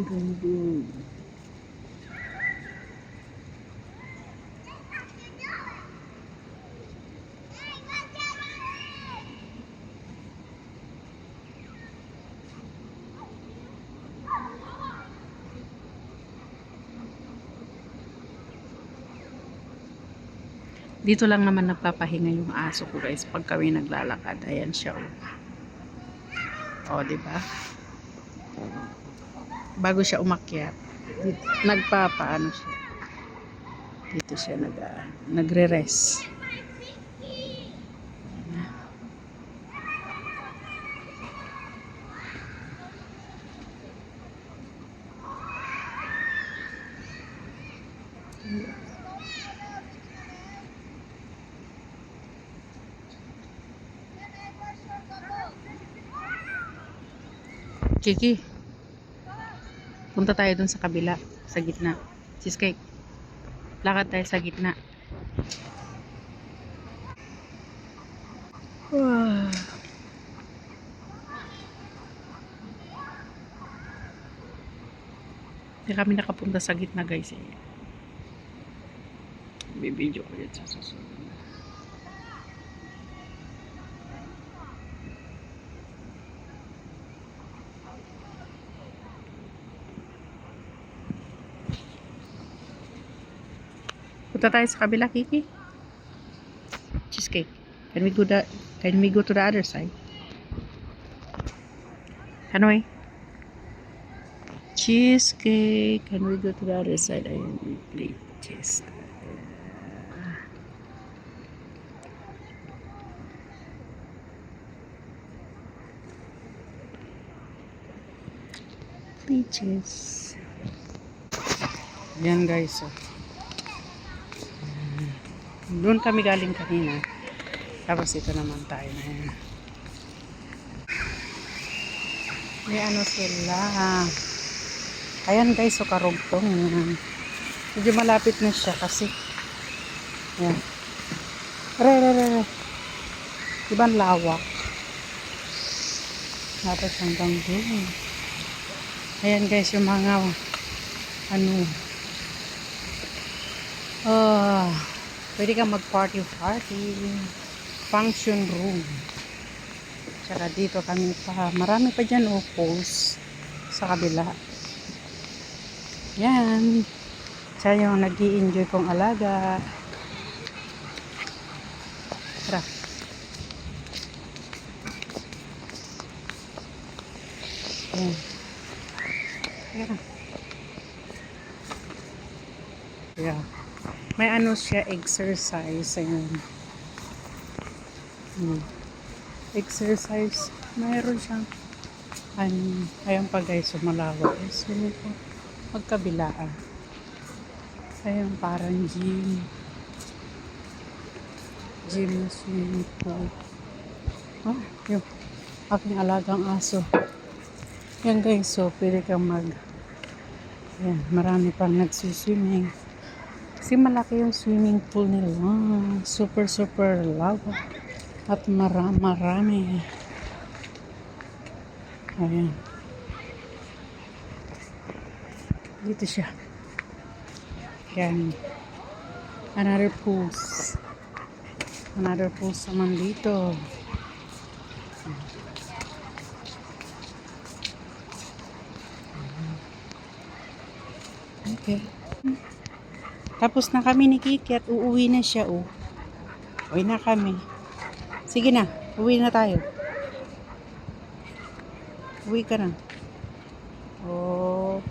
Dito lang naman nagpapahinga yung aso ko guys pag kami naglalakad. Ayan siya. O, oh, di ba? Bago siya umakyat, di- nagpapaano siya. Dito siya nag, ah, nagre-rest. Kiki, punta tayo dun sa kabila, sa gitna. Cheesecake. Lakad tayo sa gitna. Wow. Hindi kami nakapunta sa gitna guys eh. Bibidyo ko yan sa susunod. Punta tayo sa kabila, Kiki. Cheesecake. Can we go the, can we go to the other side? Hanoi. Cheesecake. Can we go to the other side? Ayun, plate cheese. Peaches. Yan guys. Oh. Doon kami galing kanina. Tapos ito naman tayo na yan. May ano sila. Ayan guys, so karugtong. Medyo malapit na siya kasi. Yan. Re, re, re, re. Diba ang lawak? Tapos hanggang doon. Ayan guys, yung mga ano. Oh, pwede ka mag-party-party. Function room. Tsaka dito kami pa. Marami pa dyan oh, sa kabila. Yan. Siya yung nag enjoy kong alaga. Tara. Yan. Yeah. May ano siya, exercise. Ayun. Hmm. Exercise. Mayroon siyang ano, ayan pa guys, sumalawak. Eh, swimming pool. Magkabila ah. Ayan, parang gym. Gym na swimming pool. Ah, yung aking alagang aso. Yan guys, so pwede kang mag Ayan, marami pang nagsiswimming. Kasi malaki yung swimming pool nila. Super, super lawak. At marami, marami. Ayan. Dito siya. Ayan. Another pools. Another pools naman dito. Okay. Tapos na kami ni Kiki at uuwi na siya, oh. Uwi na kami. Sige na, uwi na tayo. Uwi ka na. Oh.